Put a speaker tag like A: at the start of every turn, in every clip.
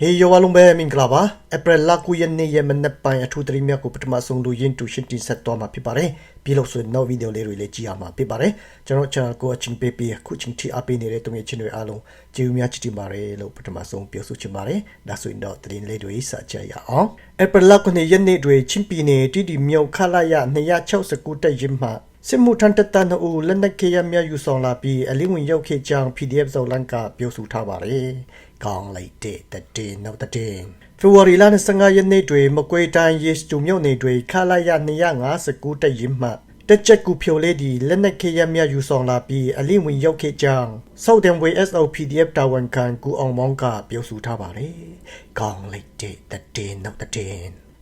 A: ဟေးယောဝလုံးပဲမင်္ဂလာပါဧပြီလ9ရက်နေ့ရဲ့မနက်ပိုင်းအထူးသတင်းများကိုပထမဆုံးလို့ရင်းတူရှင်းတင်ဆက်သွားမှာဖြစ်ပါတယ်ပြီးလို့ဆိုရင်နောက်ဗီဒီယိုလေးတွေလည်းကြည့်ရမှာဖြစ်ပါတယ်ကျွန်တော် channel ကိုအချင်းပေးပြီးခုချင်းတီအပေးနေတဲ့တုံးရဲ့ချင်းတွေအားလုံးကျေးဇူးများချစ်တင်ပါတယ်လို့ပထမဆုံးပြောဆိုချင်ပါတယ်ဒါဆိုရင်တော့သတင်းလေးတွေစကြရအောင်ဧပြီလ9ရက်နေ့တွေချင်းပြည်နယ်တီတီမြို့ခလာရ269တက်ရင်မှစစ်မှုထမ်းတပ်သားတို့လက်နက်ခဲယမ်းများယူဆောင်လာပြီးအလင်းဝင်ရောက်ခဲ့ကြောင်း PDF ဇော်လန်ကပြောဆိုထားပါတယ်။ ကောင်းလိုက်တဲ့တည်နောက်တည်ဖေဖော်ဝါရီလ25ရက်နေ့တွင်မကွေးတိုင်းယေစတူမြို့နယ်တွင်ခလာရ259တက်ရင်မှတက်ချက်ကူဖြိုလေးဒီလက်နက်ခဲယမ်းများယူဆောင်လာပြီးအလင်းဝင်ရောက်ခဲ့ကြောင်း Southern Way SOPDF တာဝန်ခံကူအောင်မောင်းကပြောဆိုထားပါတယ်။ကောင်းလိုက်တဲ့တည်နောက်တည်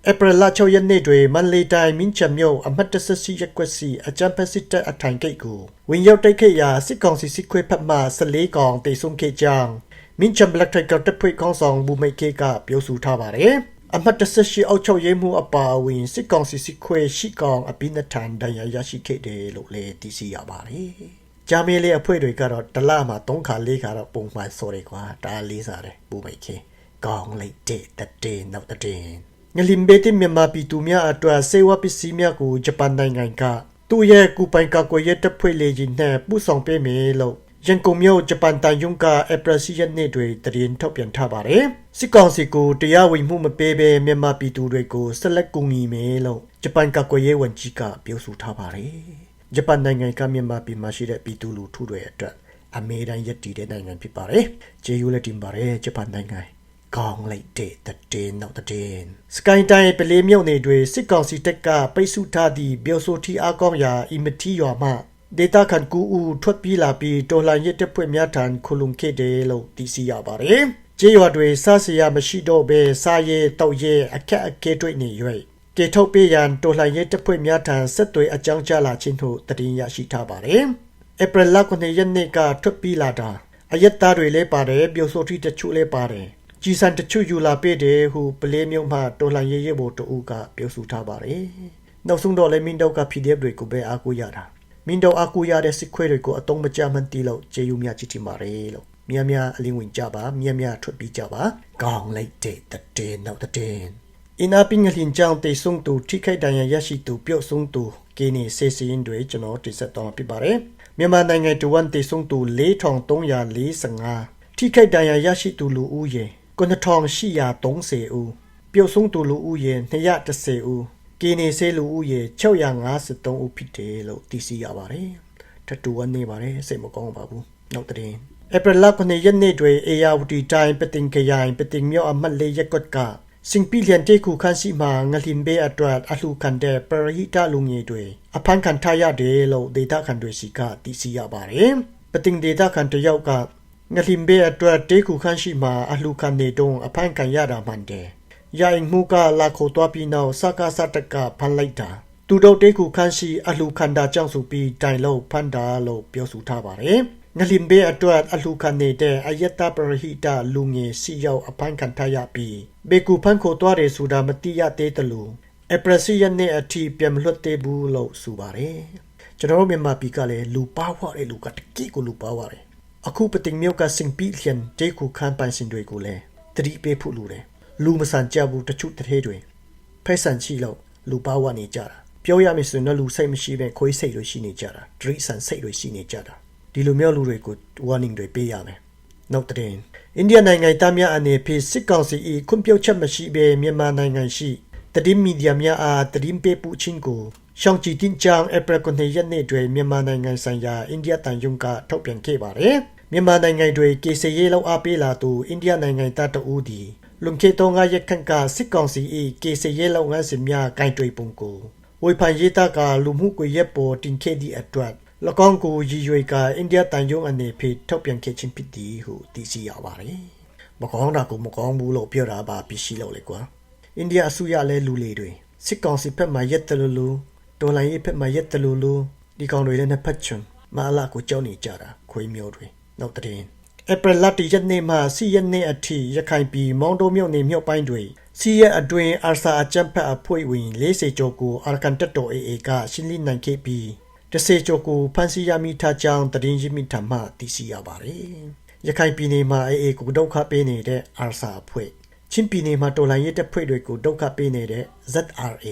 A: ဧပြီလ6ရက်နေ့တွင်မန္တလေးတိုင်းမင်းချံမြို့အမှတ်14ရပ်ကွက်စီအကြံဖက်စစ်တပ်အထိုင်ဂိတ်ကိုဝင်ရောက်တိုက်ခဲ့ရာစစ်ကောင်စီစစ်ခွေးဖက်မှ14ကောင်တိတ်ဆုံးခဲ့ကြောင်း မင်းချံဘလက်ထက်ကတပ်ဖွဲ့ကောင်းဆောင်ဘူမိတ်ကေကပြောဆိုထားပါတယ်။အမှတ်18အောက်ချုပ်ရေးမှုအပါအဝင်စစ်ကောင်စီစစ်ခွေးရှိကောင်အပိနထန်ဒဏ်ရာရရှိခဲ့တယ်လို့လည်းသိရှိရပါတယ်။ဂျာမီလေးအဖွဲ့တွေကတော့တလမှာ3ခါ4ခါတော့ပုံမှန်စော်တယ်ကွာဒါလေးစားတယ်ဘူမိတ်ကေကောင်းလိုက်တဲ့တဲ့နောက်တဲ့ငလင်ဘေတိမြန်မာပြည်သူများအတွက်စေဝပစ္စည်းများကိုဂျပန်နိုင်ငံကသူ့ရဲ့ကူပိုင်ကာကွယ်ရေးတပ်ဖွဲ့လေကြီးနဲ့ပူဆောင်ပေးမယ်လို့ ရန်ကုန်မြို့ဂျပန်တန်ယုံကဧပြီလရက်နေ့တွင်တရင်ထုတ်ပြန်ထားပါတယ်စစ်ကောင်စီကိုတရားဝင်မှုမပေးဘဲမြန်မာပြည်သူတွေကိုဆက်လက်ကူညီမယ်လို့ဂျပန်ကာကွယ်ရေးဝန်ကြီးကပြောဆိုထားပါတယ်ဂျပန်နိုင်ငံကမြန်မာပြည်မှာရှိတဲ့ပြည်သူလူထုတွေအတွက်အမေရိကန်ရည်တည်တဲ့နိုင်ငံဖြစ်ပါတယ်ကျေးဇူးလက်တင်ပါတယ်ဂျပန်နိုင်ငံကောင်းလိုက်တဲ့တဲ့နောက်တဲ့စကိုင်းတိုင်းပလေးမြုပ်နေတွေစစ်ကောင်စီတပ်ကပိတ်ဆို့ထားသည့် biểu ဆိုထီအားကောင်းရာအီမတီရွာမှ ဒေတာခန်ကူဦးထွက်ပြေးလာပြီးတော်လှန်ရေးတပ်ဖွဲ့များထံခုလုံခဲ့တယ်လို့သိရှိရပါတယ်။ကျေးရွာတွေစားစရာမရှိတော့ဘဲစားရဲတောက်ရဲအခက်အခဲတွေနေ၍ကေထုတ်ပေးရန်တော်လှန်ရေးတပ်ဖွဲ့များထံဆက်သွယ်အကြောင်းကြားလာခြင်းတို့တည်ရရှိထားပါတယ်။ဧပြီလ9ရက်နေ့ကထွက်ပြေးလာတာအယက်သားတွေလည်းပါတယ် biểu ဆိုထီတချို့လည်းပါတယ်။ကြည်စံတချွယူလာပေးတယ်ဟုပလေးမြုံမှတော်လှန်ရေးရဲဘော်တူကပြောဆိုထားပါတယ်။နောက်ဆုံးတော့လည်းမင်းတော့က PDF တွေကိုပဲအားကိုးရတာ။ မင်းတော့အားကိုးရတဲ့စစ်ခွေးတွေကိုအတုံးမကြမှန်တီးလို့ကျေယူမြချစ်တီပါတယ်လို့မြမြအလင်းဝင်ကြပါမြမြထွက်ပြီးကြပါကောင်းလိုက်တဲ့တဲ့နောက်တဲ့အင်းအပင်းငလင်ကြောင့်တေဆုံသူထိခိုက်ဒဏ်ရာရရှိသူပြုတ်ဆုံးသူကင်းနေစေစီရင်တွေကျွန်တော်တိဆက်တော့ပြပါတယ်မြန်မာနိုင်ငံတဝန်တေဆုံသူ4345ထိခိုက်ဒဏ်ရာရရှိသူလူဦးရေ9830ဦးပြုတ်ဆုံးသူလူဦးရေ210ဦး ကင်းနေဆေးလူဦးရေ653ဦးဖြစ်တယ်လို့သိရှိရပါတယ်ထတူဝနေပါတယ်စိတ်မကောင်းပါဘူးနောက်တဲ့ဧပြီလ9ရက်နေ့တွင်အေယာဝတီတိုင်းပတင်ခရိုင်ပတင်မြို့အမတ်လေးရက်ကွက်ကစင်ပီလျန်တေခုခန်းစီမှာငလင်ဘေးအတွက်အလှခံတဲ့ပရိဟိတလူငယ်တွေအဖမ်းခံထားရတယ်လို့ဒေတာခန်တွေစီကသိရှိရပါတယ်ပတင်ဒေတာခန်တယောက်ကငလင်ဘေးအတွက်တေခုခန်းရှိမှာအလှခံနေတုံးအဖမ်းခံရတာမှန်တယ်။ ရိုင်မှုကလာခိုသွားပြီးနောက်စကားစတကဖမ်းလိုက်တာသူတို့တေခုခန်းရှိအလှခံတာကြောင့်ဆိုပြီးတိုင်လို့ဖမ်းတာလို့ပြောဆိုထားပါတယ်။ငလင်ဘေးအတွက်အလှခံနေတဲ့အယတပရဟိတလူငယ်စီရောက်အဖမ်းခံထားရပြီးဘေကူဖမ်းခိုသွားတယ်ဆိုတာမတိရသေးတယ်လို့အပရစီယနဲ့အထီပြန်မလွတ်သေးဘူးလို့ဆိုပါတယ်။ကျွန်တော်တို့မြန်မာပြည်ကလည်းလူပါဝါတဲ့လူကတကိကိုလူပါဝါတယ်အခုပတင်မြို့ကစင်ပီလျန်တေခုခန်းပိုင်စင်တွေကိုလည်းတတိပေးဖို့လူတယ် လူမဆန်ကြဘူးတချို့တထဲတွေဖက်ဆန်ချီလို့လူပါဝနေကြတာပြောရမယ်ဆိုရင်လူစိတ်မရှိပဲခွေးစိတ်လိုရှိနေကြတာဒရိဆန်စိတ်လိုရှိနေကြတာဒီလိုမျိုးလူတွေကို warning တွေပေးရမယ်နောက်တဲ့အိန္ဒိယနိုင်ငံသားများအနေဖြင့်စစ်ကောင်စီ၏ခွင့်ပြုချက်မရှိဘဲမြန်မာနိုင်ငံရှိတတိမီဒီယာများအားတတိပေးပူချင်းကိုရှောင်းကြည်တင်ချောင်းဧပြီ9ရက်နေ့တွင်မြန်မာနိုင်ငံဆိုင်ရာအိန္ဒိယတန်ယုံကထုတ်ပြန်ခဲ့ပါတယ်။မြန်မာနိုင်ငံတွင်ကေစရေးလောက်အားပေးလာသူအိန္ဒိယနိုင်ငံသားတဦးသည် လွန်ခဲ့သောငါရက်ခန့်ကစစ်ကောင်စီ၏ကေစရေးလောက်ငန်းစင်များကင်တွေပုံကိုဝေဖန်ရေးသားကလူမှုကွေရက်ပေါ်တင်ခဲ့သည့်အတွက်၎င်းကိုရည်ရွယ်ကအိန္ဒိယတန်ယုံအနေဖြင့်ထုတ်ပြန်ခဲ့ခြင်းဖြစ်သည်ဟုသိရှိရပါတယ်။မကောင်းတာကိုမကောင်းဘူးလို့ပြောတာပါပြရှိလို့လေကွာ။အိန္ဒိယအစိုးရလည်းလူလေတွေစစ်ကောင်စီဘက်မှရက်တလူလူတော်လိုင်းရေးဖက်မှာရက်တလူလူဒီကောင်တွေလည်းနှစ်ဖက်ချွန်မအလာကိုကြောက်နေကြတာခွေးမျိုးတွေနောက်တဲ့ ဧပြီလတရက်နေ့မှစီရက်နေ့အထိရခိုင်ပြည်မောင်းတုံးမြို့နယ်မြို့ပိုင်းတွေစီရက်အတွင်းအာဆာအကြံဖက်အဖွဲ့ဝင်40ကျော်ကိုအာကန်တက်တော် AA ကရှင်းလင်းနိုင်ခဲ့ပြီးတစေကျော်ကိုဖန်စီရမိထားကြောင်းတရင်ရမိထမှသိရှိရပါတယ်ရခိုင်ပြည်နယ်မှာ AA ကိုဒုက္ခပေးနေတဲ့အာဆာအဖွဲ့ချင်းပြည်နယ်မှာတော်လှန်ရေးတပ်ဖွဲ့တွေကိုဒုက္ခပေးနေတဲ့ ZRA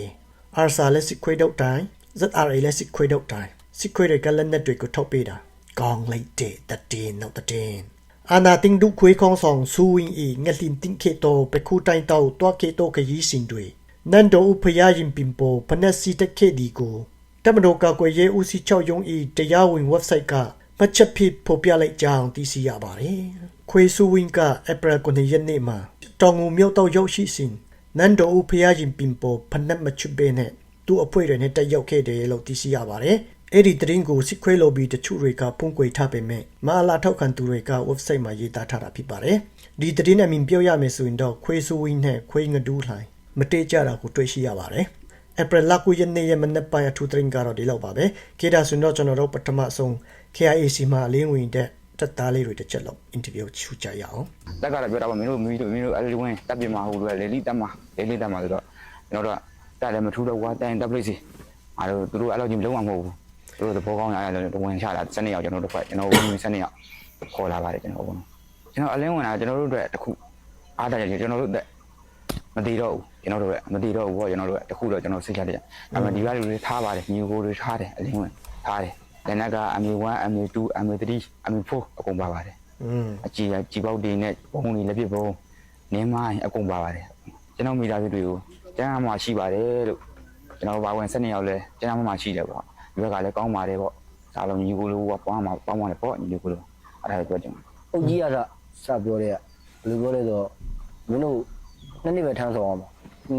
A: ARSA လက်စစ်ခွေးဒုတ်တိုင်း ZRA လက်စစ်ခွေးဒုတ်တိုင်းစစ်ခွေးတွေကလက်နက်တွေကိုထုတ်ပေးတာကောင်းလိုက်တဲ့တည်င်းနောက်တည် င်းအာနာတင်ဒုခွေးခေါင်းဆောင်ဆူဝင်းဤငလင်တင်ခေတောပခုတိုင်တောတွားခေတောခရီးစင်တွေနန်တိုဥဖယာရင်ပင်ပိုဖနက်စီတခေဒီကိုတမတော်ကကွယ်ရေးဦးစီးချုပ်ယုံဤတရားဝင် website ကမှတ်ချက်ဖြစ်ဖော်ပြလိုက်ကြောင်းသိရှိရပါတယ်ခွေဆူဝင်းက April 9ရက်နေ့မှာတောင်ငူမြို့တော့ရောက်ရှိစဉ်နန်တိုဥဖယာရင်ပင်ပိုဖနက်မချွတ်ဘဲနဲ့သူ့အဖွဲ့တွေနဲ့တက်ရောက်ခဲ့တယ်လို့သိရှိရပါတယ် အဲ့ဒီသတင်းကိုစစ်ခွေးလိုဘီတချို့တွေကဖုံးကွယ်ထားပေမဲ့မဟာလာထောက်ခံသူတွေက website မှာရေးသားထားတာဖြစ်ပါတယ်ဒီသတင်းနဲ့မြင်ပြောရမယ်ဆိုရင်တော့ခွေးဆူဝင်းနဲ့ခွေးငဒူးလှိုင်းမတေးကြတာကိုတွေ့ရှိရပါတယ် April လ9ရက်နေ့ရဲ့မနက်ပိုင်းအထူးသတင်းကတော့ဒီလောက်ပါပဲခေတ္တဆိုတော့ကျွန်တော်တို့ပထမဆုံး KIAC မှာအလင်းဝင်တဲ့တက်သားလေးတွေတစ်ချက်လောက် interview ချူကြရအောင်
B: တက်ကတော့ပြောတာပါမင်းတို့မင်းတို့မင်းတို့အဲ့ဒီဝင်တက်ပြမှာဟိုလိုလေလီတက်မှာလေလီတက်မှာဆိုတော့ကျွန်တော်တို့ကတက်လည်းမထူးတော့ကွာတိုင်တက်ပလိစီအားတို့သူတို့အဲ့လိုကြီးမလုံးအောင်မဟုတ်ဘူး သူတို့သဘောကောင်းရအဲ့လိုဝင်ချတာစနေရောက်ကျွန်တော်တို့ဖက်ကျွန်တော်ဝင်စနေရောက်ခေါ်လာပါတယ်ကျွန်တော်ဘုံကျွန်တော်အလင်းဝင်တာကျွန်တော်တို့အတွက်တခုအားတရကျွန်တော်တို့အတွက်မတည်တော့ဘူးကျွန်တော်တို့မတည်တော့ဘူးပေါ့ကျွန်တော်တို့တခုတော့ကျွန်တော်စိတ်ချတယ်အမှဒီဘက်လူတွေထားပါတယ်ညီကိုတွေထားတယ်အလင်းဝင်ထားတယ်လက်နက်ကအမေ1အမေ2အမေ3အမေ4အကုန်ပါပါတယ်
A: อืม
B: အကြည်အကြည်ပေါက်တွေနဲ့ဘုံတွေလက်ပြဘုံနင်းမိုင်းအကုန်ပါပါတယ်ကျွန်တော်မိသားစုတွေကိုကျန်းမာရှိပါတယ်လို့ကျွန်တော်ဘာဝင်ဆက်နေရောက်လဲကျန်းမာရှိတယ်ပေါ့ ဒီဘက်ကလည်းကောင်းပါတယ်ပေါ့ဒါလုံးညီကိုလိုကပေါင်းမှာပေါင်းမှာလေပေါ့ညီကိုလိုအဲ့ဒါပြောကြတယ်
C: အုတ်ကြီးကစစပြောတဲ့ကဘယ်လိုပြောလဲဆိုတော့မင်းတို့နှစ်နှစ်ပဲထမ်းဆောင်အောင်ပါ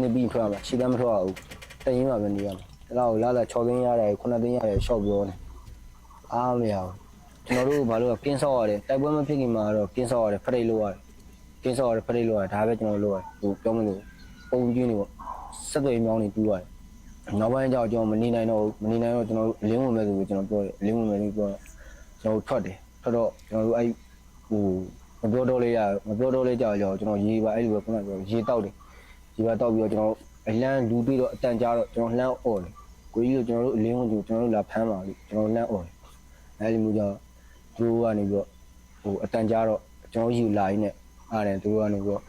C: နှစ်ပြီးထွက်ရမှာရှီတမ်းမထွက်ရဘူးတရင်မှာပဲနေရမှာအဲ့တော့လာလာ6သိန်းရတယ်9သိန်းရတယ်ရှော့ပြောနေအားမရဘူးကျွန်တော်တို့ဘာလို့ကကင်းဆောက်ရတယ်တိုက်ပွဲမဖြစ်ခင်မှာတော့ကင်းဆောက်ရတယ်ဖရိတ်လို့ရတယ်ကင်းဆောက်ရတယ်ဖရိတ်လို့ရတယ်ဒါပဲကျွန်တော်လုပ်ရတယ်ဟိုပြောမလို့ပုံကြီးနေပေါ့စက်တွေမြောင်းနေတူးရတယ် နောက်ပိုင်းကျတော့ကျွန်တော်မနေနိုင်တော့ဘူးမနေနိုင်တော့ကျွန်တော်လင်းဝင်မဲ့ဆိုပြီးကျွန်တော်ပြောတယ်လင်းဝင်မဲ့လို့ပြောတော့ကျွန်တော်ထွက်တယ်ထွက်တော့ကျွန်တော်တို့အဲ့ဟိုမပြောတော့လေးရမပြောတော့လေးကြောက်ကြောက်ကျွန်တော်ရေးပါအဲ့လိုပဲခုနကပြောရေတောက်တယ်ရေပါတောက်ပြီးတော့ကျွန်တော်အလန်းလူပြီးတော့အတန်ကြားတော့ကျွန်တော်လှမ်းអော်တယ်ကိုကြီးတို့ကျွန်တော်တို့အလင်းဝင်သူကျွန်တော်တို့လာဖမ်းပါလို့ကျွန်တော်လှမ်းអော်တယ်အဲ့ဒီမျိုးကြောင့်သူတို့ကနေပြီးတော့ဟိုအတန်ကြားတော့ကျွန်တော်ယူလာရင်းနဲ့အားတယ်သူတို့ကနေပြီးတော့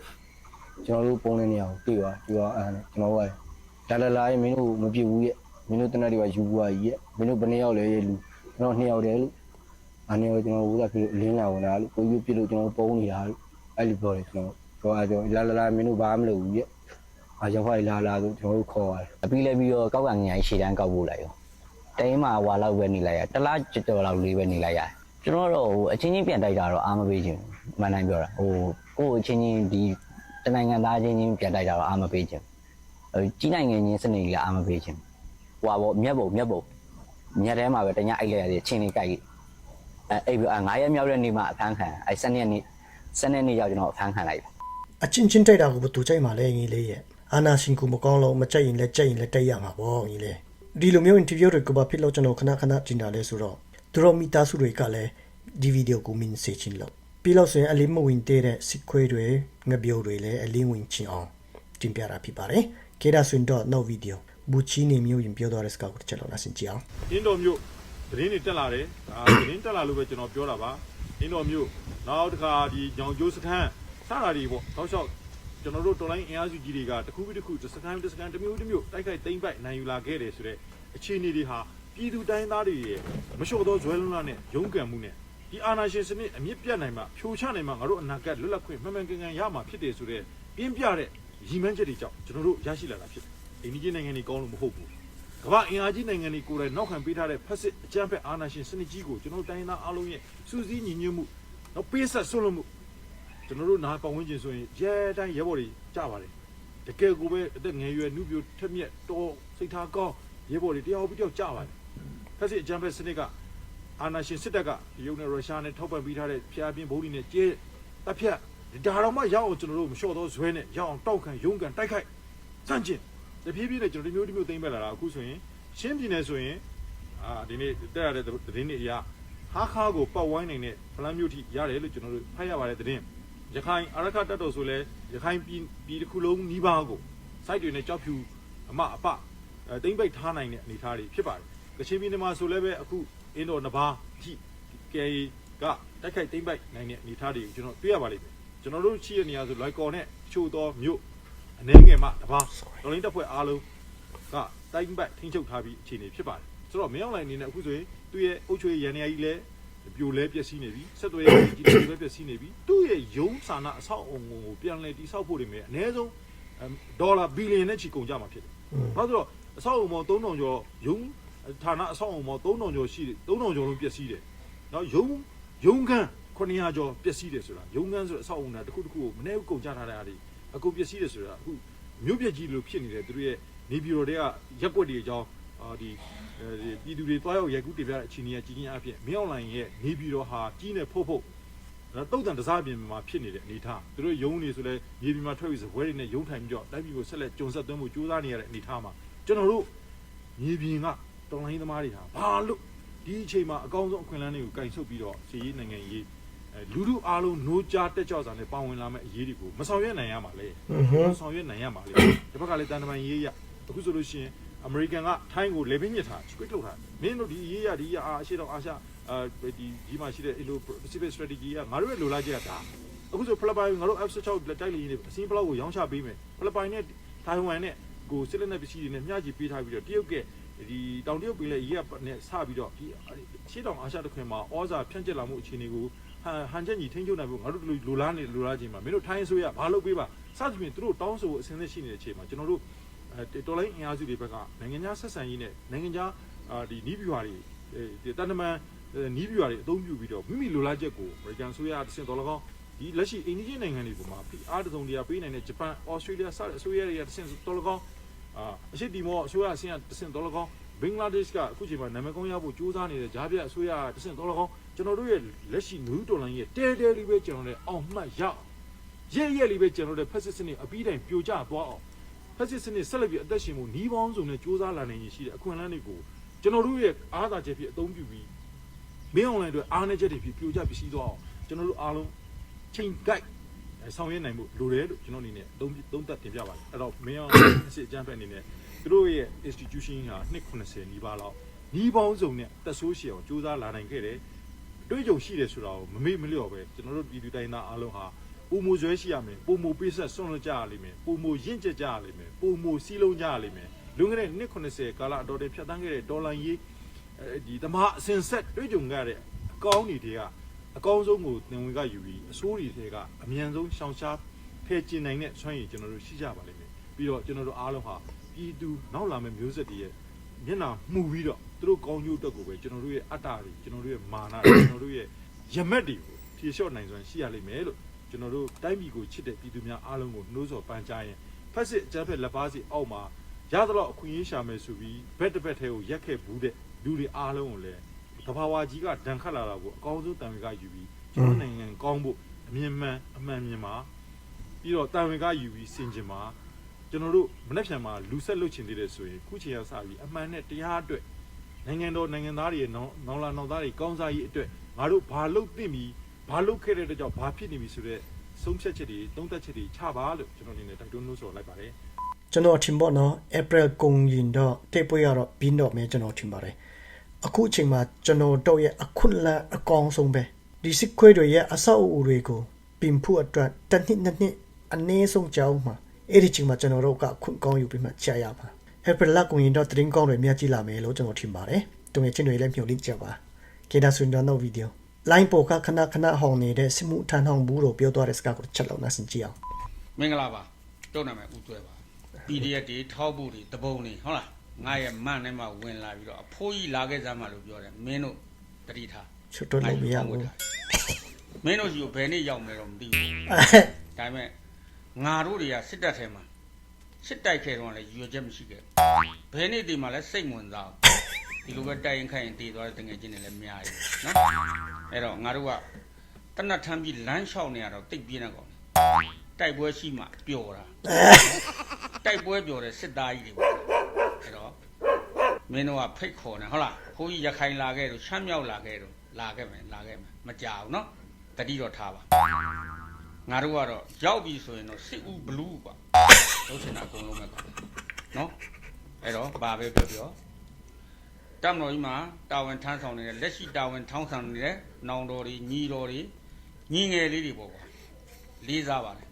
C: ကျွန်တော်တို့ပုံနေနေအောင်တွေ့ပါတွေ့ပါအားနဲ့ကျွန်တော်က လာလာလာရင်မင်းတို့မပြစ်ဘူးရဲ့မင်းတို့တနက်တွေကယူဘူးကြီးရဲ့မင်းတို့ဘယ်နှစ်ယောက်လဲရဲ့လူကျွန်တော်နှစ်ယောက်တည်းလို့အနေနဲ့ကျွန်တော်ဝူလာပြလင်းလာဝင်လာလို့ကိုကြီးပြလို့ကျွန်တော်ပုံးနေတာလို့အဲ့လိုပြောတယ်ကျွန်တော်ပြောအားကြောင့်လာလာလာမင်းတို့ဘာမှမလုပ်ဘူးရဲ့အားရောက်ဖိုင်လာလာဆိုကျွန်တော်တို့ခေါ်ရတယ်
D: အပြီးလဲပြီးတော့ကောက်ကငငယ်ရှည်တန်းကောက်ဖို့လိုက်ရောတိုင်းမှာဟွာလောက်ပဲနေလိုက်ရတလားကြော်လောက်လေးပဲနေလိုက်ရတယ်ကျွန်တော်တော့ဟိုအချင်းချင်းပြန်တိုက်တာတော့အားမပေးချင်ဘူးမှန်တိုင်းပြောတာဟိုကိုယ့်အချင်းချင်းဒီတနိုင်ငံသားချင်းချင်းပြန်တိုက်တာတော့အားမပေးချင်ဟို ကြီးနိုင်ငံချင်းစနေကြီးလည်းအားမပေးချင်ဟွာပေါ့မြက်ပုံမြက်ပုံမြက်ထဲမှာပဲတ냐အိုက်လိုက်ရတယ်ချင်းလေးကြိုက်အဲအဲ့ပြီး9ရက်မြောက်တဲ့နေ့မှာအခန်းခံအဲ7ရက်နေ့7ရက်နေ့ရောက်ကျွန်တော်အခန်းခံလိုက်တယ်
A: အချင်းချင်းတိုက်တာကိုဘယ်သူကြိုက်မှာလဲညီလေးရဲ့အာနာရှင်ကူမကောင်းလို့မကြိုက်ရင်လည်းကြိုက်ရင်လည်းတိုက်ရမှာပေါ့ညီလေးဒီလိုမျိုး interview တွေကိုဘာဖြစ်လို့ကျွန်တော်ခဏခဏကျင်တာလဲဆိုတော့သူတို့မိသားစုတွေကလည်းဒီဗီဒီယိုကိုမြင်စေချင်လို့ပြီးလို့ဆိုရင်အလေးမဝင်တဲ့စစ်ခွေးတွေငပြိုတွေလည်းအလေးဝင်ချင်အောင်တင်ပြတာဖြစ်ပါတယ် ခေဒါဆွင်တော့နောက်ဗီဒီယိုဘူချီနေမျိုးရင်ပြောသွားတဲ့စကားကိုတစ်ချက်လောက်နားဆင်ကြည့်အောင်
E: အင်းတော်မြို့သတင်းတွေတက်လာတယ်ဒါသတင်းတက်လာလို့ပဲကျွန်တော်ပြောတာပါအင်းတော်မြို့နောက်တစ်ခါဒီညောင်ကျိုးစခန်းစတာတွေပေါ့တောက်လျှောက်ကျွန်တော်တို့တော်လိုင်းအင်အားစုကြီးတွေကတစ်ခုပြီးတစ်ခုတစ်စခန်းတစ်စခန်းတစ်မျိုးတစ်မျိုးတိုက်ခိုက်သိမ့်ပိုက်နိုင်ယူလာခဲ့တယ်ဆိုတော့အခြေအနေတွေဟာပြည်သူတိုင်းသားတွေရဲ့မလျှော့သောဇွဲလုံးလားနဲ့ရုန်းကန်မှုနဲ့ဒီအာဏာရှင်စနစ်အမြင့်ပြတ်နိုင်မှာဖြိုချနိုင်မှာငါတို့အနာဂတ်လွတ်လပ်ခွင့်မှန်မှန်ကန်ကန်ရမှာဖြစ်တယ်ဆိုတော့ပြင်းပြတဲ့ ရည်မှန်းချက်တွေကြောင့်ကျွန်တော်တို့ရရှိလာတာဖြစ်တယ်အိန္ဒိယနိုင်ငံတွေကောင်းလို့မဟုတ်ဘူးကမ္ဘာအင်အားကြီးနိုင်ငံတွေကိုယ်တိုင်နောက်ခံပေးထားတဲ့ဖက်စစ်အကြမ်းဖက်အာဏာရှင်စနစ်ကြီးကိုကျွန်တော်တို့တိုင်းသားအားလုံးရဲ့စူးစီးညီညွတ်မှုနောက်ပေးဆက်ဆွလို့မှုကျွန်တော်တို့နားပတ်ဝန်းကျင်ဆိုရင်ရဲတိုင်းရဲဘော်တွေကြပါတယ်တကယ်ကိုပဲအသက်ငယ်ရွယ်နှုပြထက်မြက်တော်စိတ်ထားကောင်းရဲဘော်တွေတယောက်ပြီးတယောက်ကြပါတယ်ဖက်စစ်အကြမ်းဖက်စနစ်ကအာဏာရှင်စစ်တပ်ကတရုတ်နဲ့ရုရှားနဲ့ထောက်ပံ့ပေးထားတဲ့ဖျားပြင်းဗုံးတွေနဲ့ကျဲတပ်ဖြတ် ဒါတော့မှရအောင်ကျွန်တော်တို့မလျှော့သောဇွဲနဲ့ရအောင်တောက်ခံရုန်းကန်တိုက်ခိုက်စန့်ကျင်တဖြည်းဖြည်းနဲ့ကျွန်တော်ဒီမျိုးဒီမျိုးသိမ့်ပဲလာတာအခုဆိုရင်ရှင်းပြည်နယ်ဆိုရင်အာဒီနေ့တက်ရတဲ့သတင်းတွေအရဟာခါကိုပတ်ဝိုင်းနိုင်တဲ့ဖလန်းမျိုးထိရတယ်လို့ကျွန်တော်တို့ဖတ်ရပါတယ်သတင်းရခိုင်အရခတ်တက်တော်ဆိုလဲရခိုင်ပြည်ပြည်တစ်ခုလုံးနီးပါးကိုစိုက်တွေနဲ့ကြောက်ဖြူအမအပအဲတိမ့်ပိတ်ထားနိုင်တဲ့အနေအထားတွေဖြစ်ပါတယ်ကချင်ပြည်နယ်မှာဆိုလဲပဲအခုအင်းတော်နဘာအထိကဲကတိုက်ခိုက်တိမ့်ပိတ်နိုင်တဲ့အနေအထားတွေကိုကျွန်တော်တွေ့ရပါလိမ့်မယ် ကျွန်တော်တို့ရှိတဲ့နေရာဆိုလွိုက်ကော်နဲ့ချို့သောမြို့အနေငယ်မှတပါတော်လိုင်းတပ်ဖွဲ့အားလုံးကတိုင်းဘက်ထိန်းချုပ်ထားပြီးအခြေအနေဖြစ်ပါတယ်ဆိုတော့မင်းအောင်လိုင်အနေနဲ့အခုဆိုရင်သူ့ရဲ့အုပ်ချုပ်ရေးရန်နေရာကြီးလည်းပြိုလဲပျက်စီးနေပြီဆက်သွယ်ရေးကြီးလည်းပျက်စီးနေပြီသူ့ရဲ့ယုံစာနာအဆောက်အအုံကိုပြန်လည်တည်ဆောက်ဖို့တွေမယ်အနည်းဆုံးဒေါ်လာဘီလီယံနဲ့ချီကုန်ကြမှာဖြစ်တယ်။ဘာလို့လဲဆိုတော့အဆောက်အုံပေါင်း3000ကျော်ယုံဌာနအဆောက်အုံပေါင်း3000ကျော်ရှိတယ်3000ကျော်လုံးပျက်စီးတယ်။နော်ယုံယုံခန်း 900ကျော်ပျက်စီးတယ်ဆိုတာယုံခန်းဆိုတဲ့အဆောက်အုံကတစ်ခုတစ်ခုကိုမနေ့ကကုန်ကြထားတဲ့အားတွေအကုန်ပျက်စီးတယ်ဆိုတာအခုမြို့ပြကြီးလိုဖြစ်နေတယ်သူတို့ရဲ့နေပြည်တော်တွေကရက်ွက်တွေအကြောင်းအာဒီအဲဒီပြည်သူတွေတွားရောက်ရိုက်ကူးတင်ပြတဲ့အခြေအနေကကြီးကြီးအဖြစ်မင်းအွန်လိုင်းရဲ့နေပြည်တော်ဟာကြီးနေဖို့ဖို့နော်တုတ်တန်တစားပြင်မှာဖြစ်နေတဲ့အနေအထားသူတို့ယုံနေဆိုလဲမြေပြင်မှာထွက်ပြီးစပွဲတွေနဲ့ယုံထိုင်ပြီးတော့တိုင်းပြည်ကိုဆက်လက်ကြုံဆက်သွင်းဖို့ကြိုးစားနေရတဲ့အနေအထားမှာကျွန်တော်တို့မြေပြင်ကတော်လိုင်းသမားတွေဟာဘာလို့ဒီအချိန်မှာအကောင်းဆုံးအခွင့်အလမ်းတွေကိုကင်ဆုပ်ပြီးတော့စီရေးနိုင်ငံရေးအဲ လူလူအားလုံးနိုးကြားတက်ကြွစွာနဲ့ပါဝင်လာမယ့်အရေးတွေကိုမဆောင်ရွက်နိုင်ရမှာလေ
A: ဟွန်းဟွန်း
E: မဆောင်ရွက်နိုင်ရမှာလေဒီဘက်ကလည်းတန်တမန်ရေးရအခုဆိုလို့ရှိရင်အမေရိကန်ကထိုင်းကိုလေပင်းညစ်ထား squid ထုတ်ထားမင်းတို့ဒီရေးရဒီရအာအရှိတော့အာရှအာဒီဒီမှာရှိတဲ့ Indo Pacific strategy ကငါတို့ရဲ့လိုလားချက်ကဒါအခုဆိုဖိလစ်ပိုင်ငါတို့ F16 တိုက်လေရင်အစင်းဘလောက်ကိုရောင်းချပေးမယ်ဖိလစ်ပိုင်နဲ့ထိုင်ဝမ်နဲ့ကိုစစ်လက်နက်ပစ္စည်းတွေနဲ့မျှချပေးထားပြီးတော့တရုတ်ကဒီတောင်တရုတ်ပင်လယ်ရေးရနဲ့စပြီးတော့ဒီရှေ့တောင်အာရှတစ်ခွင်မှာဩဇာဖြန့်ကျက်လာမှုအခြေအနေကို ဟန်ဟန်ချက်ညီထိန်းချုပ်နိုင်ဖို့ငါတို့လိုလားနေလိုလားခြင်းမှာမင်းတို့ထိုင်းဆိုရဘာလုပ်ပေးပါစသဖြင့်သူတို့တောင်းဆိုအစင်းနဲ့ရှိနေတဲ့အချိန်မှာကျွန်တော်တို့အဲတော်လိုင်းအင်အားစုတွေဘက်ကနိုင်ငံခြားဆက်ဆံရေးနဲ့နိုင်ငံခြားအာဒီနီးပြွာတွေဒီတန်တမန်နီးပြွာတွေအသုံးပြုပြီးတော့မိမိလိုလားချက်ကိုအမေရိကန်ဆိုရအဆင့်တော်လကောင်းဒီလက်ရှိအိန္ဒိယနိုင်ငံတွေပေါ်မှာအားတစုံတရာပေးနိုင်တဲ့ဂျပန်ဩစတြေးလျစတဲ့အစိုးရတွေအဆင့်တော်လကောင်းအာအရှိတီမောအစိုးရအဆင့်အဆင့်တော်လကောင်းဘင်္ဂလားဒေ့ရှ်ကအခုချိန်မှာနာမည်ကောင်းရဖို့ကြိုးစားနေတဲ့ဂျာပြအစိုးရအဆင့်တော်လကောင်း ကျွန်တော်တို့ရဲ့လက်ရှိနူးတော်လိုင်းရဲ့တဲတဲလေးပဲကျွန်တော်တို့အောင်မှတ်ရအောင်ရဲရဲလေးပဲကျွန်တော်တို့ဖက်စစ်စနစ်အပြီးတိုင်ပြိုကျသွားအောင် ဖက်စစ်စနစ်ဆက်လက်ပြီးအသက်ရှင်မှုနီးပေါင်းစုံနဲ့စ조사လာနိုင်ရင်ရှိတဲ့အခွင့်အလမ်းတွေကိုကျွန်တော်တို့ရဲ့အားသာချက်ဖြစ်အသုံးပြုပြီးမင်းအွန်လိုင်းအတွက်အားနည်းချက်တွေဖြစ်ပြိုကျပစ္စည်းသွားအောင်ကျွန်တော်တို့အားလုံးချိန်ကိုက်ဆောင်ရွက်နိုင်မှုလိုတယ်လို့ကျွန်တော်အနေနဲ့သုံးသုံးသပ်တင်ပြပါတယ်အဲ့တော့မင်းအွန်လိုင်းအစစ်အကြမ်းဖက်အနေနဲ့သူတို့ရဲ့ institution ဟာ290နီးပါးလောက်နီးပေါင်းစုံနဲ့တက်ဆိုးရှည်အောင်စ조사လာနိုင်ခဲ့တယ်အ တွေ့အကြုံရှိတယ်ဆိုတာကိုမမေ့မလျော့ပဲကျွန်တော်တို့ပြည်သူတိုင်းသားအားလုံးဟာပုံမူဇွဲရှိရမယ်ပုံမူပေးဆက်ဆွန့်လွတ်ကြရလိမ့်မယ်ပုံမူရင့်ကျက်ကြရလိမ့်မယ်ပုံမူစီးလုံးကြရလိမ့်မယ်လွန်ခဲ့တဲ့နှစ်80ကာလအတော်တည်းဖြတ်တန်းခဲ့တဲ့ဒေါ်လာရေးအဲဒီတမအစင်ဆက်တွေ့ကြုံခဲ့တဲ့အကောင်းတွေတွေကအကောင်းဆုံးကိုသင်ဝင်ကယူပြီးအစိုးရတွေကအမြန်ဆုံးရှောင်ရှားဖယ်ကျင်နိုင်တဲ့ဆွမ်းရည်ကျွန်တော်တို့ရှိကြပါလိမ့်မယ်ပြီးတော့ကျွန်တော်တို့အားလုံးဟာပြည်သူနောက်လာမယ့်မျိုးဆက်တွေရဲ့မျက်နှာမှုပြီးတော့ သူတို့ကောင်းကျိုးအတွက်ကိုပဲကျွန်တော်တို့ရဲ့အတ္တတွေကျွန်တော်တို့ရဲ့မာနတွေကျွန်တော်တို့ရဲ့ရမက်တွေကိုဖြေလျှော့နိုင်စွမ်းရှိရလိမ့်မယ်လို့ကျွန်တော်တို့တိုင်းပြည်ကိုချစ်တဲ့ပြည်သူများအားလုံးကိုနှိုးဆော်ပန်းကြားရင်ဖက်စစ်အကြမ်းဖက်လက်ပါစီအောက်မှာရသလောက်အခွင့်အရေးရှာမယ်ဆိုပြီးဘက်တစ်ဘက်ထဲကိုရက်ခဲ့ဘူးတဲ့လူတွေအားလုံးကိုလည်းတဘာဝကြီးကဒဏ်ခတ်လာတာကိုအကောင်းဆုံးတန်ဝင်ကယူပြီးကျွန်တော်နိုင်ငံကောင်းဖို့အမြင်မှန်အမှန်မြင်မှာပြီးတော့တန်ဝင်ကယူပြီးစင်ကျင်မှာကျွန်တော်တို့မနေ့ဖြန်မှာလူဆက်လုပ်ချင်သေးတယ်ဆိုရင်ခုချိန်ရစပြီးအမှန်နဲ့တရားအတွက် နိုင်ငံတော်နိုင်ငံသားတွေရဲ့နောင်နောင်လာနောင်သားတွေကောင်းစားရေးအတွက်ငါတို့ဘာလုပ်သင့်ပြီးဘာလုပ်ခဲ့တဲ့အတွက်ကြောင့်ဘာဖြစ်နေပြီဆိုတော့ဆုံးဖြတ်ချက်တွေသုံးသပ်ချက်တွေချပါလို့ကျွန်တော်အနေနဲ့တိုက်တွန်းလို့ဆိုလိုက်ပါတယ်
A: ကျွန်တော်ထင်ပေါ့နော် April ကုန်ရင်တော့တိတ်ပွဲရတော့ပြီးတော့မယ်ကျွန်တော်ထင်ပါတယ်အခုအချိန်မှာကျွန်တော်တို့ရဲ့အခွင့်အလမ်းအကောင်းဆုံးပဲဒီစစ်ခွေးတွေရဲ့အဆောက်အဦတွေကိုပြင်ဖို့အတွက်တစ်နှစ်နှစ်နှစ်အနည်းဆုံးကြောင်းမှာအဲ့ဒီချိန်မှာကျွန်တော်တို့ကခွင့်ကောင်းယူပြီးမှကြာရပါ April လကုန်ရင်တော့တရင်ကောင်းတွေမြတ်ကြည့်လာမယ်လို့ကျွန်တော်ထင်ပါတယ်တုံငယ်ချင်းတွေလည်းမျှော်လင့်ကြပါကေဒါဆွန်တော့ဗီဒီယို line ပေါ်ကခဏခဏဟောင်းနေတဲ့စစ်မှုထမ်းဟောင်းဘူးလို့ပြောသွားတဲ့စကားကိုချက်လောက်နားဆင်ကြည့်အောင်
F: မင်္ဂလာပါကျုပ်နာမည်ဦးကျွဲပါ PDF တွေထောက်ဖို့တွေတပုံတွေဟုတ်လားငါရဲ့မန့်ထဲမှာဝင်လာပြီးတော့အဖိုးကြီးလာခဲ့စမ်းမှလို့ပြောတယ်မင်းတို့တတိထား
A: ချွတ်တော့လို့မရဘူး
F: မင်းတို့ကြီးကိုဘယ်နေ့ရောက်မယ်တော့မသိဘူးဒါပေမဲ့ငါတို့တွေကစစ်တပ်ထဲမှာ စစ်တိုက်ခဲ့တော့လည်းရွေချက်မရှိခဲ့ဘယ်နေ့ဒီမှာလဲစိတ်ဝင်စားဒီလိုပဲတိုက်ရင်ခိုင်ရင်တည်သွားတဲ့တငယ်ချင်းတွေလည်းအများကြီးနော်အဲ့တော့ငါတို့ကတနတ်ထမ်းပြီးလမ်းလျှောက်နေရတော့တိတ်ပြင်းနေကောင်တိုက်ပွဲရှိမှပျော်တာတိုက်ပွဲပြောတဲ့စစ်သားကြီးတွေပေါ့အဲ့တော့မင်းတို့ကဖိတ်ခေါ်နေဟုတ်လားခိုးကြီးရခိုင်လာခဲ့တော့ရှမ်းမြောက်လာခဲ့တော့လာခဲ့မယ်လာခဲ့မယ်မကြောက်နော်တတိတော့ထားပါငါတို့ကတော့ရောက်ပြီဆိုရင်တော့စစ်ဦးဘလူးပါ လုံးချင်တာအကုန်လုံးပဲပါနော်အဲ့တော့ဘာပဲပြောပြောတမတော်ကြီးမှာတာဝန်ထမ်းဆောင်နေတဲ့လက်ရှိတာဝန်ထမ်းဆောင်နေတဲ့နောင်တော်တွေညီတော်တွေညီငယ်လေးတွေပေါ့ကွာလေးစားပါတယ်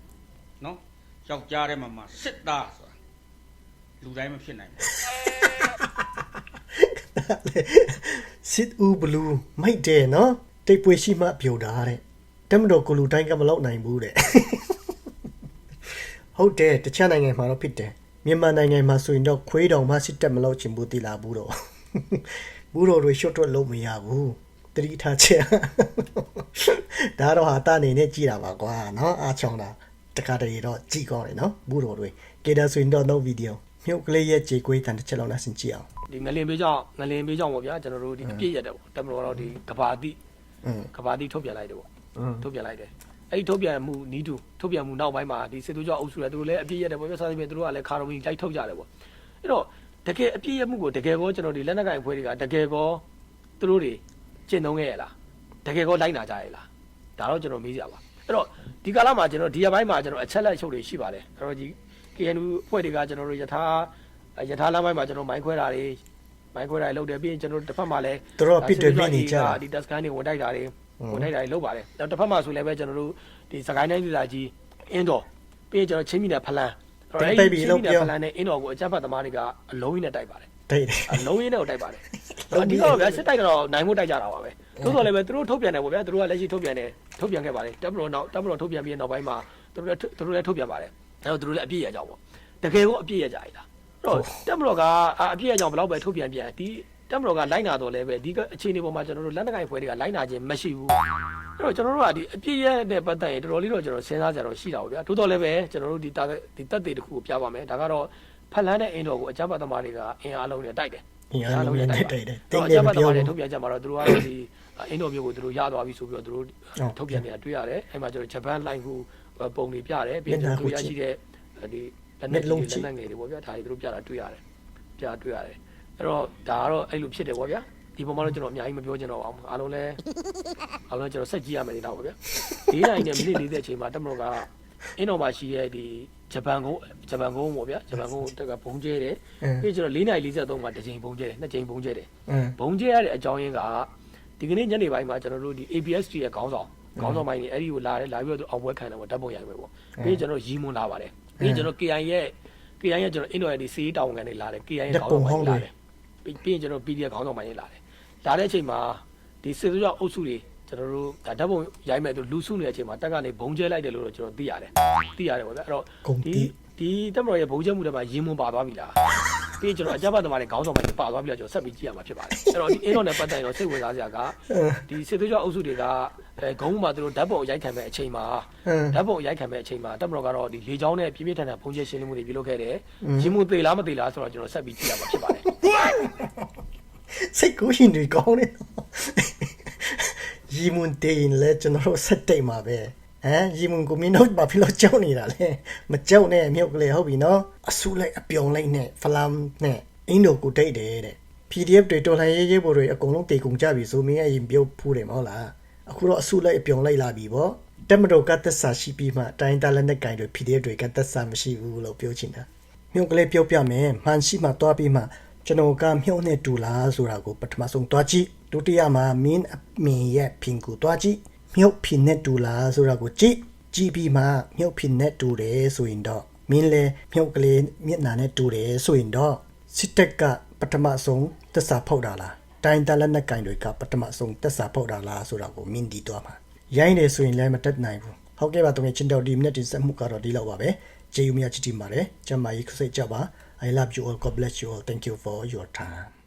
F: နော်ယောက်ျားတဲ့မှာမှာစစ်သားဆိုတာလူတိုင်းမဖြစ်နိုင်ဘူး
A: စစ်ဦးဘလူးမိုက်တယ်နော်တိတ်ပွေရှိမှပြိုတာတဲ့တမတော်ကိုလူတိုင်းကမလောက်နိုင်ဘူးတဲ့ ဟုတ်တယ်တခြားနိုင်ငံမှာတော့ဖြစ်တယ်မြန်မာနိုင်ငံမှာဆိုရင်တော့ခွေးတော်မှစစ်တက်မလို့ချင်ဘူးတိလာဘူးတော့ဘူးတော်တွေရှော့တွက်လုံးမရဘူးတတိထားချက်ဒါတော့ဟာတအနေနဲ့ကြည်တာပါကွာနော်အားချောင်းတာတခါတလေတော့ကြည်ကောင်းတယ်နော်ဘူးတော်တွေကေတာဆိုရင်တော့နောက်ဗီဒီယိုမြုပ်ကလေးရဲ့ကြေကွေးတန်တစ်ချက်လောက်လာစင်ကြည့်အောင်
G: ဒီငလင်ပေးကြောင့်ငလင်ပေးကြောင့်ပေါ့ဗျာကျွန်တော်တို့ဒီအပြည့်ရတယ်ပေါ့တမတော်တော့ဒီကဘာတိကဘာတိထုတ်ပြလိုက်တယ်ပေါ့ထုတ်ပြလိုက်တယ် အဲ့ဒီထုတ်ပြန်မှုနီးတူထုတ်ပြန်မှုနောက်ပိုင်းမှာဒီစစ်သူကြောင့်အုပ်စုလည်းသူတို့လည်းအပြည့်ရက်တယ်ပေါ့ဗျာစားသဖြင့်သူတို့ကလည်းခါတော်မီလိုက်ထုတ်ကြတယ်ပေါ့အဲ့တော့တကယ်အပြည့်ရက်မှုကိုတကယ်ကောကျွန်တော်ဒီလက်နက်ကင်ဖွဲ့တွေကတကယ်ကောသူတို့တွေကျင့်သုံးခဲ့ရလားတကယ်ကောလိုက်နာကြရလားဒါတော့ကျွန်တော်မေးကြပါအဲ့တော့ဒီကာလမှာကျွန်တော်ဒီရက်ပိုင်းမှာကျွန်တော်အချက်လက်ချုပ်တွေရှိပါတယ်အဲ့တော့ဒီ KNU ဖွဲ့တွေကကျွန်တော်တို့ယထာယထာလမ်းပိုင်းမှာကျွန်တော်မိုင်းခွဲတာတွေမိုင်းခွဲတာတွေလုပ်တယ်ပြီးရင်ကျွန်တော်တို့တစ်ဖက်မှာလည်း
A: သူတို့ကပြစ်တွေပြစ်နေကြတာ
G: ဒီတက်စကန်တွေဝင်တိုက်တာတွေ ဝင်တိုက်တာတွေလုပ်ပါတယ်နောက်တစ်ဖက်မှာဆိုလည်းပဲကျွန်တော်တို့ဒီစကိုင်းတိုင်းဒေသကြီးအင်းတော်ပြီးရင်ကျွန်တော်ချင်းပြည်နယ်ဖလန်းအဲ့တော့အဲ့ဒီချင်းပြည်နယ်ဖလန်းနဲ့အင်းတော်ကိုအကြမ်းဖက်သမားတွေကအလုံးကြီးနဲ့တိုက်ပါတယ်
A: ဒိတ်တယ်
G: အလုံးရင်းနဲ့ကိုတိုက်ပါတယ်အဓိကတော့ဗျာစစ်တိုက်ကတော့နိုင်မှုတိုက်ကြတာပါပဲသို့တော်လည်းပဲသူတို့ထုတ်ပြန်တယ်ပေါ့ဗျာသူတို့ကလက်ရှိထုတ်ပြန်တယ်ထုတ်ပြန်ခဲ့ပါတယ်တပ်မတော်နောက်တပ်မတော်ထုတ်ပြန်ပြီးနောက်ပိုင်းမှာသူတို့လည်းသူတို့လည်းထုတ်ပြန်ပါတယ်အဲတော့သူတို့လည်းအပြည့်ရကြအောင်ပေါ့တကယ်ကိုအပြည့်ရကြရည်လားအဲ့တော့တပ်မတော်ကအပြည့်ရကြအောင်ဘယ်တော့ပဲထုတ်ပြန်ပြန်ဒီ တပ်မတော်ကလိုက်နာတော့လည်းပဲဒီအခြေအနေပေါ်မှာကျွန်တော်တို့လက်နက်ကိုင်ဖွဲ့တွေကလိုက်နာခြင်းမရှိဘူးအဲ့တော့ကျွန်တော်တို့ကဒီအပြည့်ရတဲ့ပတ်သက်ရင်တော်တော်လေးတော့ကျွန်တော်စဉ်းစားကြတော့ရှိတာပေါ့ဗျာသို့တော်လည်းပဲကျွန်တော်တို့ဒီတာဒီတက်သေးတစ်ခုကိုပြပါမယ်ဒါကတော့ဖက်လန်းတဲ့အင်းတော်ကိုအကြမ်းဖက်သမားတွေကအင်အားလုံးနဲ့တိုက်တယ်
A: အင်းအားလုံးနဲ့တိုက်တယ်တိ
G: တော့
A: တ်
G: အ
A: နေ
G: ကြမ်း
A: မ
G: ဖက်သ
A: ပြော
G: မားတွေ
A: ဘူး
G: ထုတ်ပြန်ကြမှာတော့သူတို့ကတော့ဒီအင်းတော်မျိုးကိုသူတို့ရသွားပြီဆိုပြီးတော့သူတို့
A: ဟုတ်
G: ထုတ်ပြန်နေတာတွေ့ရတယ်အဲ့မှာကျွန်တော်ဂျပန်လိုင်းကူပုံတွေပြတယ်ပြီးတော့သူတို့ရရှိတဲ့ဒီလက်နက်ကြီးလက်နက်ငယ်တွေပေါ့ဗျာဒါတွေသူတို့ပြတာတွေ့ရတယ်ပြတွေ့ရတယ် အဲ့တော့ဒါကတော့အဲ့လိုဖြစ်တယ်ပေါ့ဗျာဒီပုံမှာတော့ကျွန်တော်အများကြီးမပြောချင်တော့ပါဘူးအားလုံးလဲအားလုံးကျွန်တော်ဆက်ကြည့်ရမယ်နေတာပေါ့ဗျာ၄နိုင်နဲ့မိနစ်40အချိန်မှာတက်မလို့ကအင်းတော်မှာရှိတဲ့ဒီဂျပန်ကုန်းဂျပန်ကုန်းပေါ့ဗျာဂျပန်ကုန်းတက်ကဘုံကျဲတယ်ပြီးကျွန်တော်၄နိုင်43မှာတစ်ချိန်ဘုံကျဲတယ်နှစ်ချိန်ဘုံကျဲတယ်
A: အင်း
G: ဘုံကျဲရတဲ့အကြောင်းရင်းကဒီကနေ့ညနေပိုင်းမှာကျွန်တော်တို့ဒီ ABSD ရဲ့ခေါင်းဆောင်ခေါင်းဆောင်ပိုင်းနေအဲ့ဒီကိုလာတယ်လာပြီးတော့သူအောင်ပွဲခံတယ်ပေါ့ဓာတ်ပုံရိုက်မယ်ပေါ့ပြီးရင်ကျွန်တော်ရီမွန်လာပါတယ်ပြီးရင်ကျွန်တော် KI ရဲ့ KI ရဲ့ကျွန်တော် Indo ရဲ့ဒီစီးတောင်ကန်တွေလာတယ် KI ရဲ့ခေါင်းဆောင်ပိုင်းလာတယ် ပြီးပြီးရင်ကျွန်တော် PDF ခေါင်းဆောင်ပိုင်းတွေလာတယ်လာတဲ့အချိန်မှာဒီစစ်သွေးကြောအုပ်စုတွေကျွန်တော်တို့ဒါဓာတ်ပုံရိုက်မယ်သူလူစုနေတဲ့အချိန်မှာတက်ကနေဘုံကျဲလိုက်တယ်လို့တော့ကျွန်တော်သိရတယ်သိရတယ်ပေါ့ဗျအဲ့တော့
A: ကုန်
G: ဒီ
A: တီ
G: ဒီတက်မတော်ရဲ့ဘုံကျဲမှုတွေမှာရီမွန်ပါသွားပြီလားပြီးရင်ကျွန်တော်အကြမ်းဖက်သမားတွေခေါင်းဆောင်ပိုင်းတွေပါသွားပြီးတော့ကျွန်တော်ဆက်ပြီးကြည့်ရမှာဖြစ်ပါတယ်အဲ့တော့ဒီအင်းတော်နဲ့ပတ်သက်ရင်တော့စိတ်ဝင်စားစရာကဒီစစ်သွေးကြောအုပ်စုတွေကအဲဂုံးမှာသူတို့ဓာတ်ပုံရိုက်ခံမဲ့အချိန်မှာ
A: အင်း
G: ဓာတ်ပုံရိုက်ခံမဲ့အချိန်မှာတက်မတော်ကတော့ဒီလေချောင်းနဲ့ပြင်းပြထန်ထန်ဖုန်ကျဲရှင်းလင်းမှုတွေပြုလုပ်ခဲ့တယ်ရင်းမှုသေးလားမသေးလားဆိုတော့ကျွန်တော်ဆက်ပြီးကြည့်ရမှာဖြစ်ပါတယ်
A: စိတ်ကိုရှင်တွေကောင်းနေရီမွန်တေးလဲကျွန်တော်တို့ဆက်တိတ်မှာပဲဟမ်ရီမွန်ကိုမင်းတို့ဘာဖြစ်လို့ကြောက်နေတာလဲမကြောက်နဲ့မြုပ်ကလေးဟုတ်ပြီနော်အဆူလိုက်အပြုံလိုက်နဲ့ဖလမ်နဲ့အင်းတို့ကိုတိတ်တယ်တဲ့ PDF တွေတော်လှန်ရေးရေးပေါ်တွေအကုန်လုံးတေကုန်ကြပြီဆိုမင်းအရင်ပြုတ်ဖူးတယ်မဟုတ်လား အခုတော့အဆူလိုက်အပြုံလိုက်လာပြီဗောတက်မတော်ကသက်စာရှိပြီးမှတိုင်းသားလက်နဲ့ကင်တွေ PDF တွေကသက်စာမရှိဘူးလို့ပြောချင်တာမြုပ်ကလေးပြောပြမယ်မှန်ရှိမှတွားပြီးမှကျွန်တော်ကမြုပ်နဲ့တူလားဆိုတာကိုပထမဆုံးတွားကြည့်ဒုတိယမှာမင်းအမင်ရဲ့ဖင်ကိုတွားကြည့်မြုပ်ဖင်နဲ့တူလားဆိုတာကိုကြည့်ကြည့်ပြီးမှမြုပ်ဖင်နဲ့တူတယ်ဆိုရင်တော့မင်းလည်းမြုပ်ကလေးမျက်နှာနဲ့တူတယ်ဆိုရင်တော့စစ်တက်ကပထမဆုံးသက်စာဖောက်တာလား တိုင်းတလက်နဲ့ကင်တွေကပထမဆုံးသက်စာဖောက်တာလားဆိုတာကိုမင်းဒီတွားမှာရိုင်းတယ်ဆိုရင်လည်းမတက်နိုင်ဘူးဟုတ်ကဲ့ပါတကယ်ချင်းတော်ဒီမိနစ်တင်ဆက်မှုကတော့ဒီလောက်ပါပဲကျေးဇူးများချစ်တင်ပါတယ်ကျမ်းမာရေးခစိတ်ကြပါ I love you all God bless you all thank you for your time